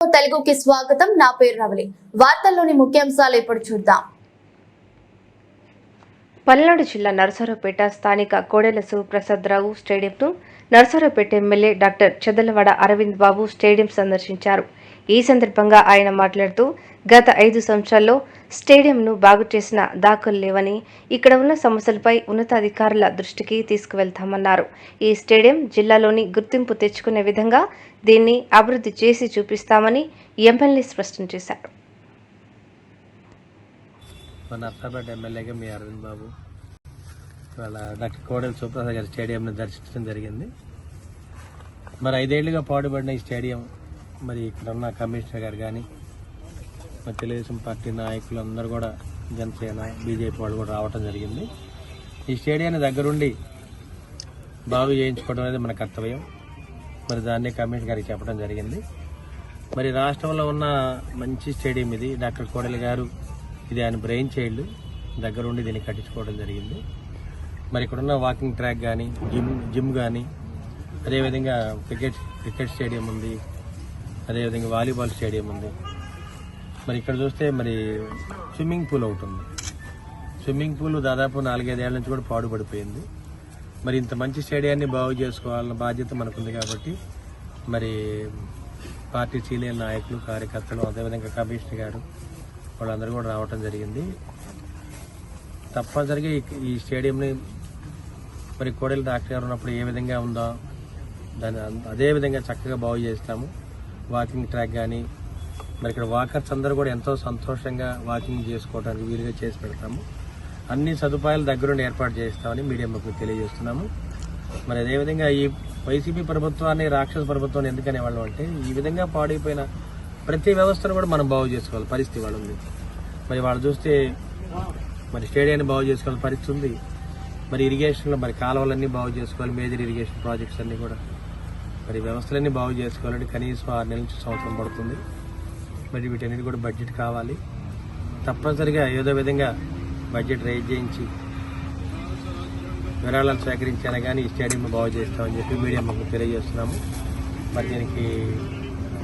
తెలుగుకి స్వాగతం. నా పేరు రవలి. వార్తల్లోని ముఖ్యాంశాలు ఇప్పుడు చూద్దాం. పల్నాడు జిల్లా నరసరావుపేట స్థానిక Kodela Siva Prasada Rao స్టేడియంను Narasaraopet MLA doctor Chadalavada Aravind Babu stadium సందర్శించారు. ఈ సందర్భంగా ఆయన మాట్లాడుతూ గత ఐదు సంవత్సరాల్లో స్టేడియంను బాగు చేసిన దాఖలు లేవని ఇక్కడ ఉన్న సమస్యలపై ఉన్నతాధికారుల దృష్టికి తీసుకువెళ్తామన్నారు. ఈ స్టేడియం జిల్లాలోని గుర్తింపు తెచ్చుకునే విధంగా దీన్ని అభివృద్ధి చేసి చూపిస్తామని ఎమ్మెల్యే స్పష్టం చేశారు. మన నర్సాపేట ఎమ్మెల్యేగా మీ అరవింద్ బాబు ఇవాళ డాక్టర్ కోడెల గారి స్టేడియంని దర్శించడం జరిగింది. మరి ఐదేళ్ళుగా పాడుపడిన ఈ స్టేడియం మరి ఇక్కడున్న కమిషనర్ గారు కానీ మరి తెలుగుదేశం పార్టీ నాయకులు అందరూ కూడా జనసేన బీజేపీ వాళ్ళు కూడా రావటం జరిగింది. ఈ స్టేడియాన్ని దగ్గరుండి బాగు చేయించుకోవడం అనేది మన కర్తవ్యం. మరి దాన్ని కమిషనర్ గారికి చెప్పడం జరిగింది. మరి రాష్ట్రంలో ఉన్న మంచి స్టేడియం ఇది. డాక్టర్ కోడలి గారు ఇది ఆయన బ్రెయిన్ చైల్డ్. దగ్గరుండి దీన్ని కట్టించుకోవడం జరిగింది. మరి ఇక్కడున్న వాకింగ్ ట్రాక్ కానీ జిమ్ జిమ్ కానీ అదేవిధంగా క్రికెట్ క్రికెట్ స్టేడియం ఉంది. అదేవిధంగా వాలీబాల్ స్టేడియం ఉంది. మరి ఇక్కడ చూస్తే మరి స్విమ్మింగ్ పూల్ ఒకటి ఉంది. స్విమ్మింగ్ పూల్ దాదాపు నాలుగైదేళ్ళ నుంచి కూడా పాడుపడిపోయింది. మరి ఇంత మంచి స్టేడియాన్ని బాగు చేసుకోవాలన్న బాధ్యత మనకుంది కాబట్టి మరి పార్టీ సీనియర్ నాయకులు కార్యకర్తలు అదేవిధంగా కమిషనర్ గారు వాళ్ళందరూ కూడా రావటం జరిగింది. తప్పనిసరిగా ఈ- ఈ స్టేడియంని మరి కోడెల డాక్టర్ గారు ఉన్నప్పుడు ఏ విధంగా ఉందో దాన్ని అదే విధంగా చక్కగా బాగు చేస్తాము. వాకింగ్ ట్రాక్ కానీ మరి ఇక్కడ వాకర్స్ అందరూ కూడా ఎంతో సంతోషంగా వాకింగ్ చేసుకోవడానికి వీలుగా చేసి పెడతాము. అన్ని సదుపాయాలు దగ్గరుండి ఏర్పాటు చేస్తామని మీడియాకు తెలియజేస్తున్నాము. మరి అదేవిధంగా ఈ వైసీపీ ప్రభుత్వాన్ని రాక్షస ప్రభుత్వాన్ని ఎందుకనే వాళ్ళం అంటే ఈ విధంగా పాడైపోయిన ప్రతి వ్యవస్థను కూడా మనం బాగు చేసుకోవాలి. పరిస్థితి వాళ్ళు ఉంది మరి వాళ్ళు చూస్తే మరి స్టేడియాన్ని బాగు చేసుకోవాలి పరిస్థితి ఉంది. మరి ఇరిగేషన్లో మరి కాలువలన్నీ బాగు చేసుకోవాలి. మేజర్ ఇరిగేషన్ ప్రాజెక్ట్స్ అన్నీ కూడా. మరి వ్యవస్థలన్నీ బాగు చేసుకోవాలంటే కనీసం ఆరు నెలల నుంచి సంవత్సరం పడుతుంది. మరి వీటన్నిటి కూడా బడ్జెట్ కావాలి. తప్పనిసరిగా ఏదో విధంగా బడ్జెట్ రైజ్ చేయించి విరాళాలు సేకరించాను కానీ ఈ స్టేడియం బాగు చేస్తామని చెప్పి మీడియా మాకు తెలియజేస్తున్నాము. మరి దీనికి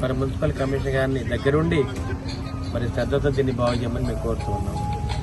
మరి మున్సిపల్ కమిషనర్ గారిని దగ్గరుండి మరి శ్రద్ధతో దీన్ని బాగు చేయమని మేము కోరుతూ ఉన్నాము.